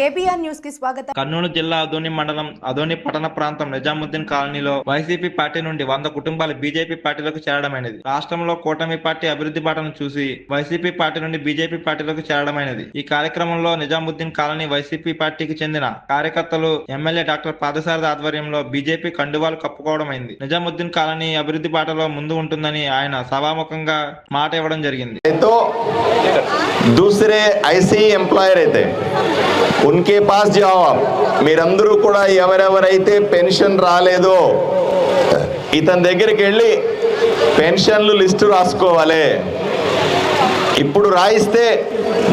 KBR న్యూస్కి స్వాగతం. కర్నూలు జిల్లా అదోని మండలం అదోని పట్టణ ప్రాంతం నిజాముద్దీన్ కాలనీలో వైసీపీ పార్టీ నుండి వంద కుటుంబాలు బీజేపీ పార్టీలోకి చేరడమైనది. రాష్ట్రంలో కూటమి పార్టీ అభివృద్ధి బాటను చూసి వైసీపీ పార్టీ నుండి బీజేపీ పార్టీలోకి చేరడమైనది. ఈ కార్యక్రమంలో నిజాముద్దీన్ కాలనీ వైసీపీ పార్టీకి చెందిన కార్యకర్తలు ఎమ్మెల్యే డాక్టర్ పాదసారథి ఆధ్వర్యంలో బీజేపీ కండువాలు కప్పుకోవడమైంది. నిజాముద్దీన్ కాలనీ అభివృద్ధి బాటలో ముందు ఉంటుందని ఆయన సభాముఖంగా మాట ఇవ్వడం జరిగింది दूसरे ऐसे ही ఎంప్లాయర్ అయితే ఉన్కే పాస్ జావో మీరందరూ కూడా ఎవరెవరైతే పెన్షన్ రాలేదో ఇతని దగ్గరికి వెళ్ళి పెన్షన్లు లిస్టు రాసుకోవాలి ఇప్పుడు రాయిస్తే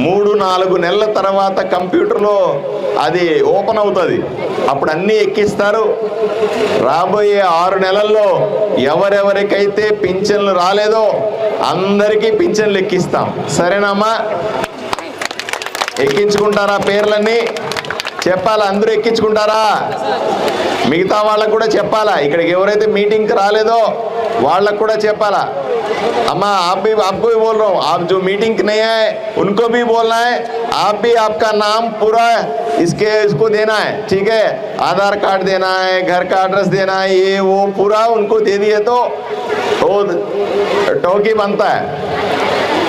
మూడు నాలుగు నెలల తర్వాత కంప్యూటర్లో అది ఓపెన్ అవుతుంది. అప్పుడు అన్నీ ఎక్కిస్తారు. రాబోయే ఆరు నెలల్లో ఎవరెవరికైతే పింఛన్లు రాలేదో అందరికీ పింఛన్లు ఎక్కిస్తాం. సరేనమ్మా? ఎక్కించుకుంటారా పేర్లన్నీ? చెప్పాలా? అందరూ ఎక్కించుకుంటారా? మిగతా వాళ్ళకు కూడా చెప్పాలా? ఇక్కడికి ఎవరైతే మీటింగ్కి రాలేదో వాళ్ళకు కూడా చెప్పాలా? अम्मा, आप भी आपको भी बोल रहा हूँ। आप जो मीटिंग नहीं आए, उनको भी बोलना है। आप भी आपका नाम पूरा इसके, इसको देना है, ठीक है? आधार कार्ड देना है, घर का एड्रेस देना है, ये, वो पूरा उनको दे दिए तो टोकी बनता है।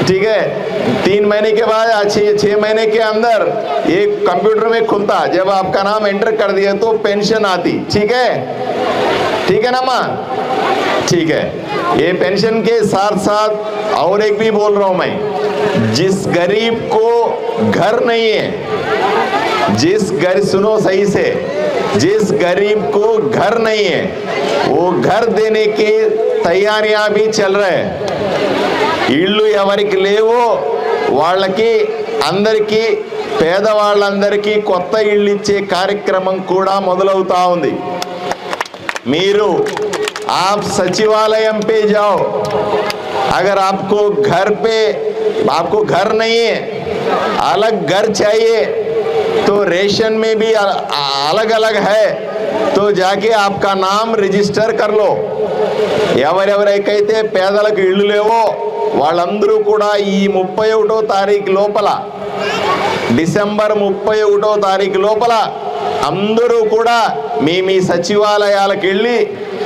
ठीक है? तीन महीने के बाद या छः छः महीने के अंदर ये कंप्यूटर में खुलता। जब आपका नाम एंटर कर दिया तो पेंशन आती। ठीक है? ठीक है ना, माँ? ठीक है। ये पेंशन के साथ साथ और एक भी बोल रहा हूँ मैं। जिस गरीब को घर नहीं है, जिस घर सुनो सही से, जिस गरीब को घर नहीं है, वो घर देने की तैयारियां भी चल रहे हैं ఇళ్ళు ఎవరికి లేవో వాళ్ళకి అందరికీ పేదవాళ్ళందరికీ కొత్త ఇళ్ళు ఇచ్చే కార్యక్రమం కూడా మొదలవుతా ఉంది మీరు आप सचिवालय पे जाओ अगर आपको घर पे आपको घर नहीं है अलग घर चाहिए तो रेशन में भी अलग अलग है తో జాకే ఆప్కా నామ్ రిజిస్టర్ కర్లో ఎవరెవరైకైతే పేదలకు ఇళ్ళు లేవో వాళ్ళందరూ కూడా ఈ ముప్పై ఒకటో తారీఖు లోపల డిసెంబర్ ముప్పై ఒకటో తారీఖు లోపల అందరూ కూడా మీ మీ సచివాలయాలకు వెళ్ళి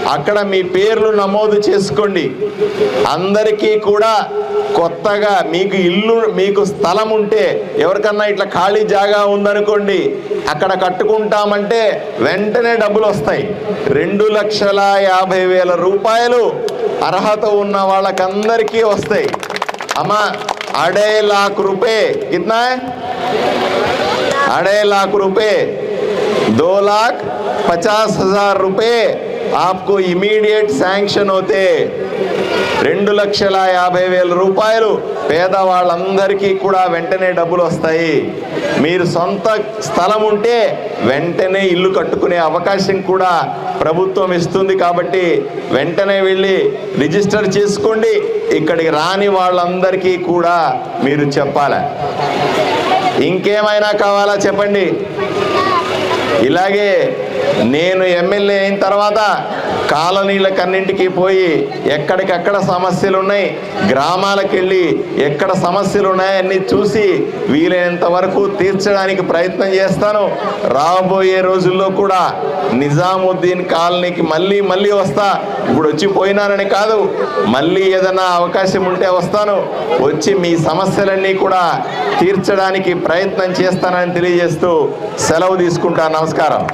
అక్కడ మీ పేర్లు నమోదు చేసుకోండి. అందరికీ కూడా కొత్తగా మీకు ఇల్లు మీకు స్థలం ఉంటే ఎవరికన్నా ఇట్లా ఖాళీ జాగా ఉందనుకోండి అక్కడ కట్టుకుంటామంటే వెంటనే డబ్బులు వస్తాయి. రెండు లక్షల యాభై వేల రూపాయలు అర్హత ఉన్న వాళ్ళకందరికీ వస్తాయి. అమ్మా అడే లాక్ రూపే. కిतना అడే లాఖ రూపే. దో दो పచాస్ హజార్ हजार आपको इमीडिएट శాంక్షన్ होते రెండు లక్షల యాభై వేల రూపాయలు పేదవాళ్ళందరికీ కూడా వెంటనే డబ్బులు వస్తాయి మీరు సొంత స్థలం ఉంటే వెంటనే ఇల్లు కట్టుకునే అవకాశం కూడా ప్రభుత్వం ఇస్తుంది కాబట్టి వెంటనే వెళ్ళి రిజిస్టర్ చేసుకోండి ఇక్కడికి రాని వాళ్ళందరికీ కూడా మీరు చెప్పాలి ఇంకేమైనా కావాలా చెప్పండి ఇలాగే నేను ఎమ్మెల్యే అయిన తర్వాత కాలనీలకన్నింటికి పోయి ఎక్కడికక్కడ సమస్యలు ఉన్నాయి గ్రామాలకు వెళ్ళి ఎక్కడ సమస్యలు ఉన్నాయన్నీ చూసి వీలైనంత వరకు తీర్చడానికి ప్రయత్నం చేస్తాను. రాబోయే రోజుల్లో కూడా నిజాముద్దీన్ కాలనీకి మళ్ళీ మళ్ళీ వస్తా. ఇప్పుడు వచ్చి పోయినానని కాదు మళ్ళీ ఏదైనా అవకాశం ఉంటే వస్తాను. వచ్చి మీ సమస్యలన్నీ కూడా తీర్చడానికి ప్రయత్నం చేస్తానని తెలియజేస్తూ సెలవు తీసుకుంటాను నమస్కారం.